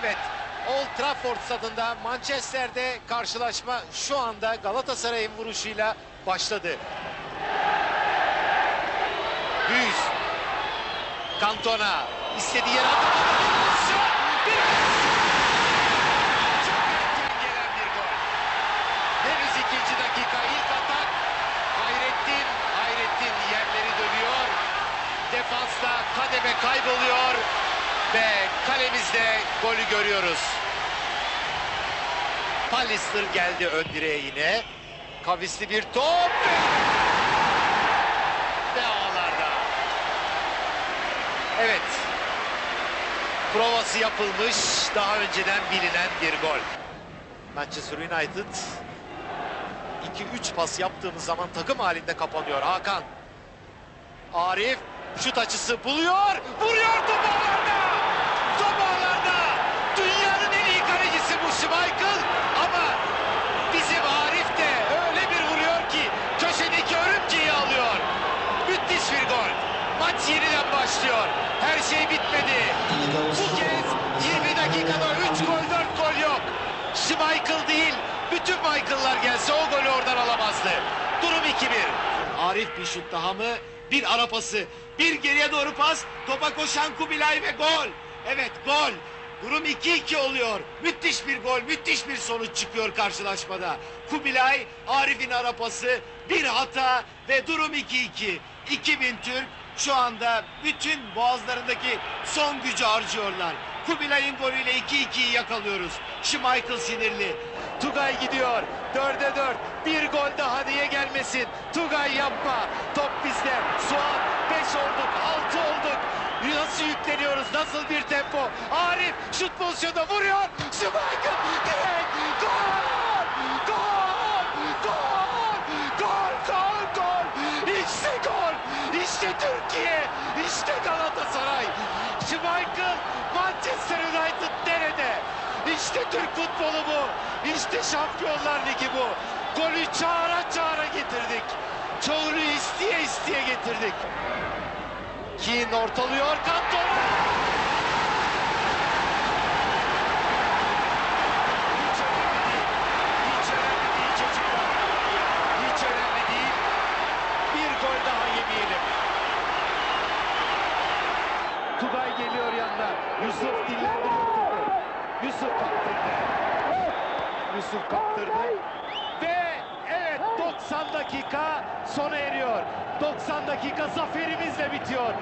Evet, Old Trafford stadında Manchester'de karşılaşma şu anda Galatasaray'ın vuruşuyla başladı. Büyüz. Cantona istediği yere. Henüz ikinci dakika atak. Hayrettin, Hayrettin yerleri dövüyor. Defansta kademe kayboluyor. Ve kalemizde golü görüyoruz. Pallister geldi ön direğe yine. Kavisli bir top. Ve ağlarda. Evet. Provası yapılmış, daha önceden bilinen bir gol. Manchester United 2-3 pas yaptığımız zaman takım halinde kapanıyor. Hakan. Arif şut açısı buluyor. Vuruyor top ağlarda. Bitmedi. Bu kez 20 dakikada 3 gol 4 gol yok. Schmeichel değil. Bütün Michael'lar gelse o golü oradan alamazdı. Durum 2-1. Arif bir şut daha mı? Bir ara pası. Bir geriye doğru pas. Topa koşan Kubilay ve gol. Evet gol. Durum 2-2 oluyor. Müthiş bir gol, müthiş bir sonuç çıkıyor karşılaşmada. Kubilay, Arif'in ara pası, bir hata ve durum 2-2. 2000 Türk şu anda bütün boğazlarındaki son gücü harcıyorlar. Kubilay'ın golüyle 2-2'yi yakalıyoruz. Schmeichel sinirli. Tugay gidiyor. Dörde dört. Bir gol daha niye gelmesin? Tugay yapma. Top bizde. Suat. Beş olduk. Altı olduk. Nasıl yükleniyoruz? Nasıl bir tempo? Arif şut pozisyonunda vuruyor. Schmeichel direkt. Gol! İşte Türkiye! İşte Galatasaray! Schmeichel Manchester United nerede? İşte Türk futbolu bu. İşte Şampiyonlar Ligi bu. Golü çağıra çağıra getirdik. Çoğunu isteye isteye getirdik. Keane ortalıyor. Cantona! Hiç önemli değil. Hiç önemli değil çocuklar. Hiç önemli değil. Bir gol daha yemeyelim. Tugay yanına. Yusuf dinlendiriyor topu. Yusuf kaptırdı. Yusuf kaptırdı. Ve evet 90 dakika sona eriyor. 90 dakika zaferimizle bitiyor.